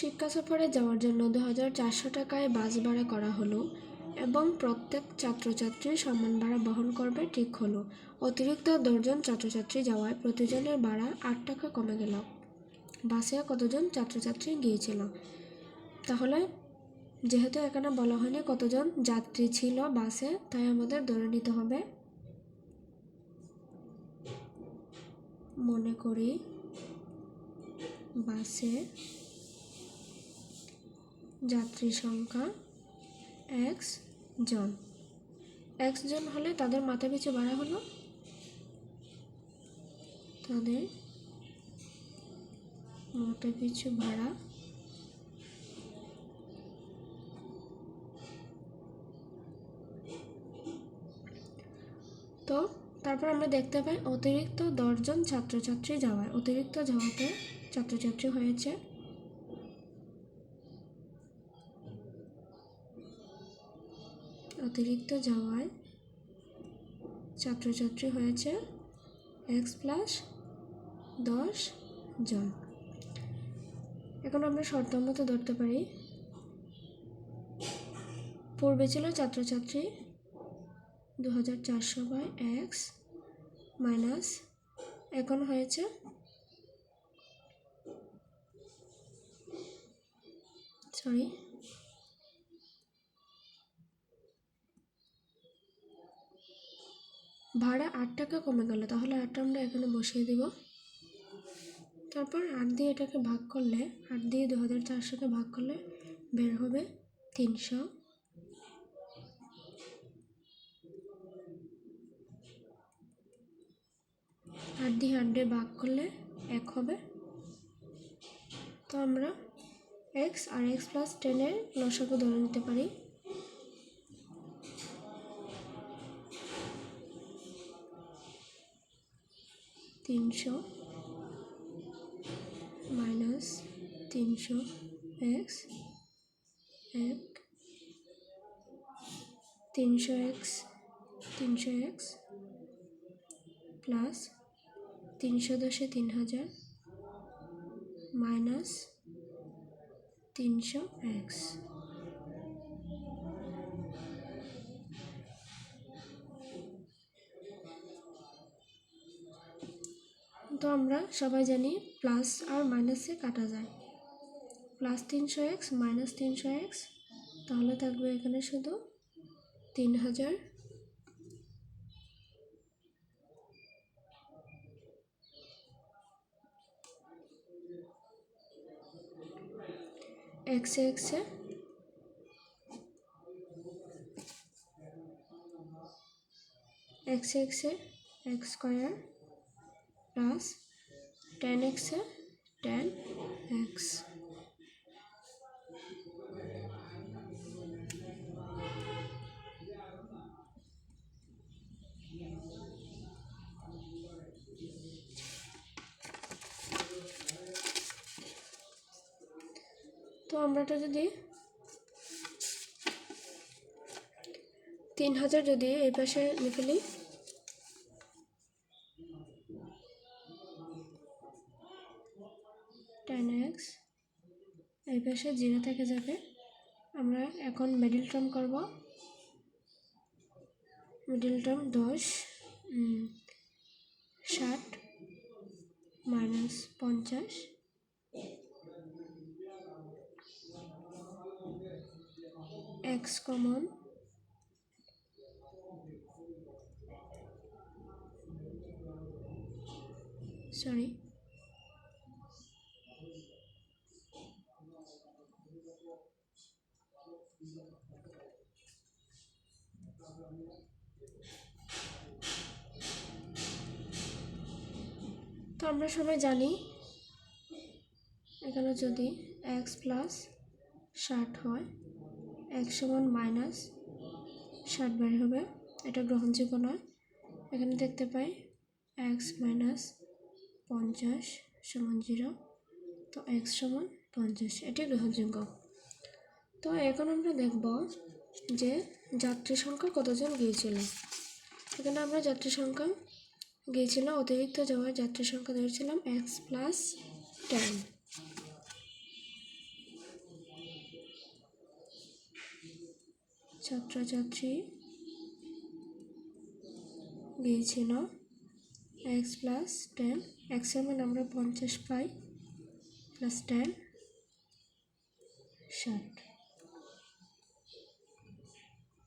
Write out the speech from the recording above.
শিক্ষা সফরে যাওয়ার জন্য দু হাজার চারশো টাকায় বাস ভাড়া করা হলো এবং প্রত্যেক ছাত্রছাত্রী সমান ভাড়া বহন করবে ঠিক হলো। অতিরিক্ত দশজন ছাত্রছাত্রী যাওয়ায় প্রতিজনের ভাড়া আট টাকা কমে গেল। বাসে কতজন ছাত্রছাত্রী গিয়েছিল? তাহলে যেহেতু এখানে বলা হয়নি কতজন যাত্রী ছিল বাসে, তাই আমাদের ধরে নিতে হবে। মনে করি বাসে যাত্রী সংখ্যা এক্স জন। এক্স জন হলে তাদের মাথা পিছু ভাড়া হলো। তাদের মাথা পিছু ভাড়া তো তারপর আমরা দেখতে পাই অতিরিক্ত দশজন ছাত্রছাত্রী যাওয়ায়। অতিরিক্ত যাওয়াতে ছাত্রছাত্রী হয়েছে। অতিরিক্ত যাওয়ায় ছাত্রছাত্রী হয়েছে এক্স প্লাস দশ জন। এখন আমরা শর্ত মতো ধরতে পারি, পূর্বে ছিল ছাত্রছাত্রী দু হাজার চারশো বাই এক্স মাইনাস এখন হয়েছে সরি ভাড়া আট টাকা কমে গেল, তাহলে আটটা আমরা এখানে বসিয়ে দিব। তারপর আট দিয়ে এটাকে ভাগ করলে, আট দিয়ে দু হাজার চারশোকে ভাগ করলে বের হবে তিনশো। আট দিয়ে আট দিয়ে ভাগ করলে এক হবে। তো আমরা এক্স আর এক্স প্লাস টেনের লসাগু ধরে নিতে পারি। তিনশো মাইনাস তিনশো এক্স এক তিনশো এক্স তিনশো এক্স প্লাস তিনশো দশে তিন হাজার মাইনাস তিনশো এক্স। তো আমরা সবাই জানি প্লাস আর মাইনাসে কাটা যায়। প্লাস তিনশো এক্স, মাইনাস তিনশো এক্স, তাহলে থাকবে এখানে শুধু তিন হাজার। এক্সে এক্সে এক্সে এক্সে এক্স স্কোয়ার প্লাস টেন এক্সে টেন এক্স তো আমরা যদি তিন হাজার যদি এই পাশে নিয়ে ফেলি টেন এক্স এই পাশে জিরো থেকে যাবে। আমরা এখন মিডিল টার্ম করব। মিডিল টার্ম দশ ষাট মাইনাস পঞ্চাশ। এক্স কমন সরি তো আমরা সবাই জানি এখানে যদি এক্স প্লাস ষাট হয় এক সমান মাইনাস ষাট বের হবে, এটা গ্রহণযোগ্য নয়। এখানে দেখতে পাই এক্স মাইনাস পঞ্চাশ সমান জিরো তো এক্স সমান পঞ্চাশ, এটি গ্রহণযোগ্য। তো এখন আমরা দেখব যে যাত্রী সংখ্যা কতজন গিয়েছিল? এখানে আমরা যাত্রী সংখ্যা গিয়েছিলাম অতিরিক্ত যাওয়ার যাত্রী সংখ্যা ধরেছিলাম এক্স প্লাস টেন ছাত্রছাত্রী গিয়েছিল এক্স প্লাস টেন এক্সের মান আমরা পঞ্চাশ পাই প্লাস টেন ষাট।